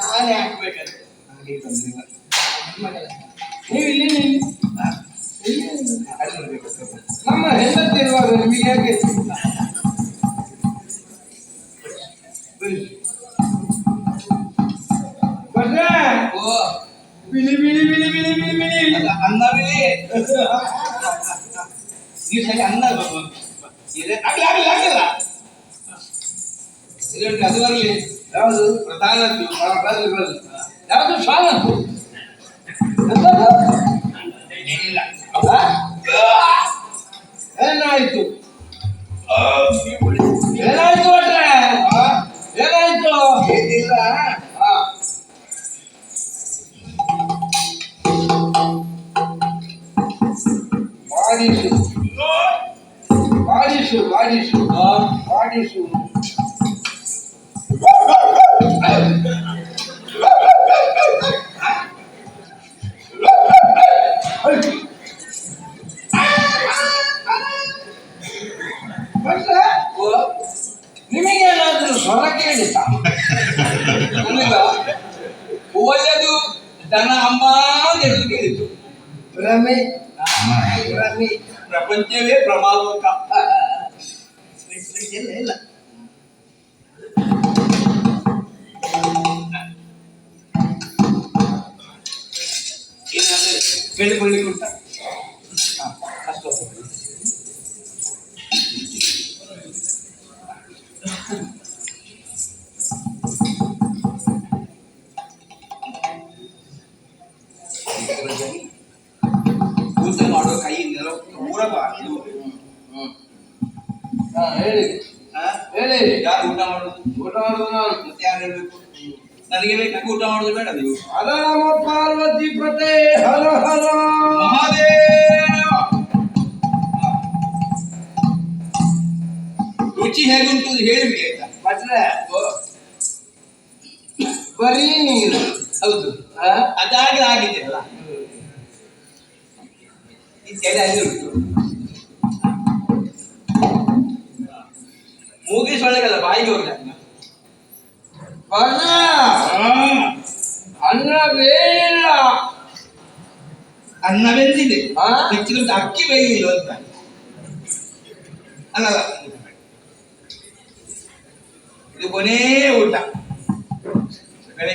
ನಾನೇ ಹಾಕ್ಬೇಕಂತ ಹಾಗೆ ತೊಂದ್ರೆ ಇಲ್ಲ ನೀವು ಇಲ್ಲಿ ನಿಲ್ಲಿ. ಇಲ್ಲಿ ನಿಲ್ಲಿ. ಅಲ್ಲಿ ನೋಡ್ಬೇಕು ಸ್ವಲ್ಪ. ನಮ್ಮ ಹೆಂಡತಿರುವಾಗ ನಿಮಗೆ ಯಾಕೆ ಭಟ್ರೆ, ಓ ಬಿಳಿ ಬಿಳಿ ಬಿಳಿ ಬಿಳಿ ಬಿಳಿ ಬಿಳಿ ಅಲ್ಲ, ಅನ್ನವೇ ನೀವು ಸರಿ ಅನ್ನ ಬ- ಇದೆ ಆಗ್ಲಿ ಆಗ್ಲಿ ಆಗಿಲ್ಲ ಇದರಲ್ಲಿ ಅದು ಬರಲಿ ಯಾವುದು? ಪ್ರಧಾನ ಯಾವುದು? ಶಾಲ? ಏನಾಯ್ತು? ಏನಾಯ್ತು ಭಟ್ರೆ ಏನಾಯ್ತು? ಏನಿಲ್ಲ. ಮಾಡಿಸು. ಮಾಡಿಸು ಮಾಡಿಸು. ಓ ನಿಮಗೇನಾದ್ರೂ ಸ್ವರ ಕೇಳಿತಾ ನನಗ ಒಳ್ಳೆದು ದನ ಅಮ್ಮ ಎಂದು ಕೇಳಿತು ಭ್ರಮೆ ಭ್ರಮೆ ಪ್ರಪಂಚವೇ ಪ್ರಮಾದಕ ಇಲ್ಲ ಇಲ್ಲ ಏನಾದ್ರೆ ಕೇಳಿಕೊಳ್ಳಿಕ್ಕೆ ಉಂಟ ಅಷ್ಟು ಊಟ ಮಾಡೋ ಕೈ ನೆಲ ಊರಬಾರದು ಹಾ ಹೇಳಿ ಹಾ? ಹೇಳಿ ಯಾರು ಊಟ ಮಾಡೋದು ಊಟ ಮಾಡುದು ನಾನು ಮತ್ತೆ ಯಾರು ಹೇಳ್ಬೇಕು ನನಗೆ ಬೇಕಾಗಿ ಊಟ ಮಾಡೋದು ಬೇಡ ನೀವು ಹರ ನಮ ಪಾರ್ವತಿ ಪತೆ ಹರ ಹರ ಮಹಾದೇವ ರುಚಿ ಹೇಗುಂಟು ಅಂತ ಹೇಳಿಬಿಡಿ ಆಯ್ತಾ ಭಟ್ರೆ ಓ, ಬರೀ ನೀರು ಹೌದು ಹಾ? ಅದಾಗಲೇ ಆಗಿದೆ ಅಲ್ಲ ಈ ಕೆರೆ ಅಲ್ಲಿ ಉಂಟು ಮೂಗಿ ಸೊಳ್ಳೆಗಲ್ಲ ಬಾಯಿಗೆ ಹೋಗ್ಲಿ ಅನ್ನ. ಭಟ್ರೆ ಅನ್ನವೇ ಇಲ್ಲ ಅನ್ನ ಬೆಂದಿದೆ? ಹೆಚ್ಚಿನ ಅಕ್ಕಿ ಬೇಯಿಲ್ಲ ಅಂತ. ಅಲ್ಲ. ಇದು ಕೊನೇ ಊಟ. ಕಡೆ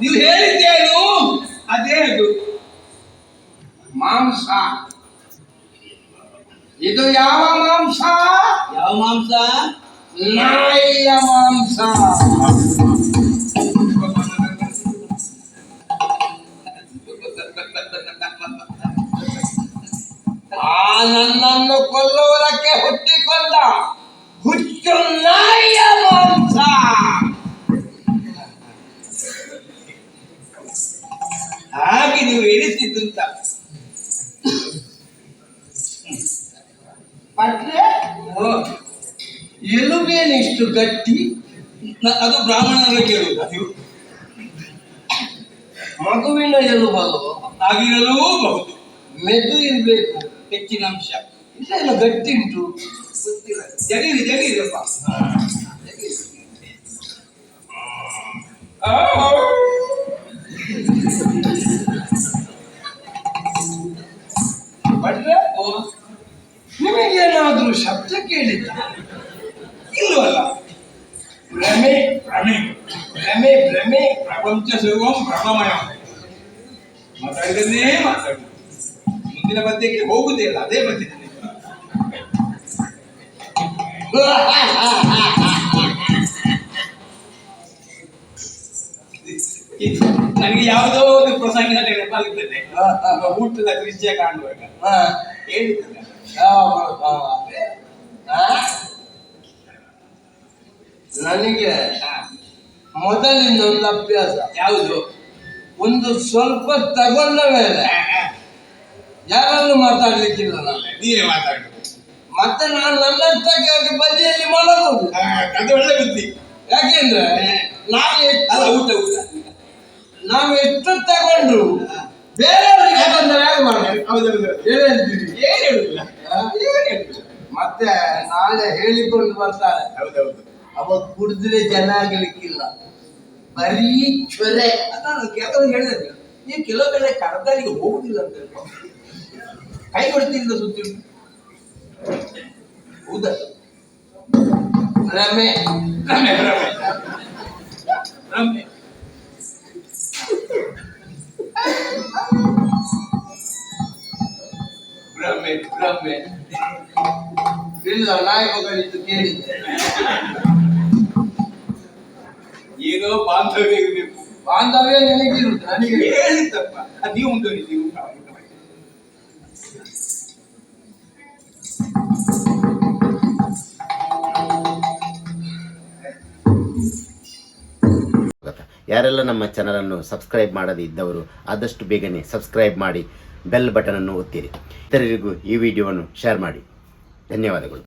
ನೀವು ಹೇಳಿದ್ದೇನು ಇದು ಯಾವ ಮಾಂಸ ಯಾವ ಮಾಂಸ ನಾಯಿಯ ಮಾಂಸ ಆ ನನ್ನನ್ನು ಕೊಲ್ಲುವುದಕ್ಕೆ ಹುಟ್ಟಿಕೊಂಡ ಹುಚ್ಚು ನಾಯಿಯ ಮಾಂಸ ಹಾಗೆ ನೀವು ಎಣಿಸಿದ್ದು ಅಂತ ಭಟ್ರೆ ಓ, ಎಲುಬೇನಿಷ್ಟು ಗಟ್ಟಿ? ಅದು ಬ್ರಾಹ್ಮಣರ ಕೇಳುವುದು ಅದು. ಮಗುವಿನ ಎಲುಬಲು ಆಗಿರಲೂಬಹುದು ಮೆದು ಇರಬೇಕು ಹೆಚ್ಚಿನ ಅಂಶ. ಇಲ್ಲ ಗಟ್ಟಿ ಉಂಟು. ಗೊತ್ತಿಲ್ಲ. ಜಡೀರಿ ಜಡೀರಪ್ಪ ಭಟ್ರೆ ಓ, ನಿಮಗೇನಾದ್ರೂ ಶಬ್ದ ಕೇಳಿದ್ದ. ಇಲ್ವಲ್ಲ ಭ್ರಮೆ ಭ್ರಮೆ. ಭ್ರಮೆ ಭ್ರಮೆ ಪ್ರಪಂಚ ಸರ್ವಂ ಭ್ರಮಮಯ ಮಾತಾಡಿದನ್ನೇ ಮಾತಾಡಿ. ಮುಂದಿನ ಪದ್ಯಕ್ಕೆ ಹೋಗುದೇ ಇಲ್ಲ ಅದೇ ಪದ್ಯ. ನನಗೆ ಯಾವುದೋ ಒಂದು ಪ್ರಸಂಗ ನೆನಪಾಗುತ್ತದೆ ಊಟದ ದೃಶ್ಯ ಕಾಣುವಾಗ. ಹಾ, ನನಗೆ ಮೊದಲಿಂದ ಒಂದು ಅಭ್ಯಾಸ. ಯಾವುದು? ಒಂದು ಸ್ವಲ್ಪ ತಗೊಂಡ ಮೇಲೆ ಯಾರನ್ನು ಮಾತಾಡ್ಲಿಕ್ಕಿಲ್ಲ ನಾನು. ನೀವೇ ಮಾತಾಡ ಮತ್ತೆ ನಾನು ನನ್ನಷ್ಟಕ್ಕೆ ಬದಿಯಲ್ಲಿ ಮಾಡಬಹುದು ಅದು ಒಳ್ಳೆ ಬುದ್ಧಿ. ಯಾಕೆಂದ್ರೆ. ನಾವು ಎಷ್ಟು ಅಲ್ಲ ಊಟ ಊಟ. ನಾವು ಎಷ್ಟು ತಗೊಂಡ್ರು. ಬೇರೆಯವರಿಗೆ ತೊಂದರೆ ಆಗಬಾರ್ದು ಹೌದೌದು ಏನು ಹೇಳ್ತೀರಿ? ಏನ್ ಹೇಳುದಿಲ್ಲ? ಮತ್ತೆ ನಾಳೆ ಹೇಳಿಕೊಂಡು ಬರ್ತಾರೆ. ಹೌದೌದು. ಅವಾಗ ಕುಡಿದ್ರೆ ಜನ ಆಗ್ಲಿಕ್ಕಿಲ್ಲ ಬರೀ ಚೊರೆ. ನಾನು ಕೆಲವರು ಹೇಳಿದ್ರೆ ನೀವು ಕೆಲವು ಕಡೆ ಕಡದಲ್ಲಿಗೆ ಹೋಗುದಿಲ್ಲ ಅಂತ. ಕೈ ಕೊಡ್ತಿದ್ದ ಸುದ್ದಿ. ಹೌದಾ? ರಮೆ. ರಮೆ ರಮೆ. ರಮೆ. ಭ್ರಮೆ ಭ್ರಮೆ ಇಲ್ಲ ನಾಯಕಗಳಿದ್ದು ಕೇಳಿದ್ದೇನೆ ಈಗ ಬಾಂಧವ್ಯ ಇರಬೇಕು ಬಾಂಧವ್ಯ ನಿನಗಿರುವುದು ನನಗೆ? ಹೇಳಿದ್ದಪ್ಪ. ನೀವು ಸ್ವಾಗತ ಯಾರೆಲ್ಲ ನಮ್ಮ ಚಾನಲನ್ನು ಸಬ್ಸ್ಕ್ರೈಬ್ ಮಾಡದೇ ಇದ್ದವರು ಆದಷ್ಟು ಬೇಗನೆ ಸಬ್ಸ್ಕ್ರೈಬ್ ಮಾಡಿ. ಬೆಲ್ ಬಟನನ್ನು ಒತ್ತಿರಿ. ಇತರರಿಗೂ ಈ ವಿಡಿಯೋವನ್ನು ಶೇರ್ ಮಾಡಿ. ಧನ್ಯವಾದಗಳು.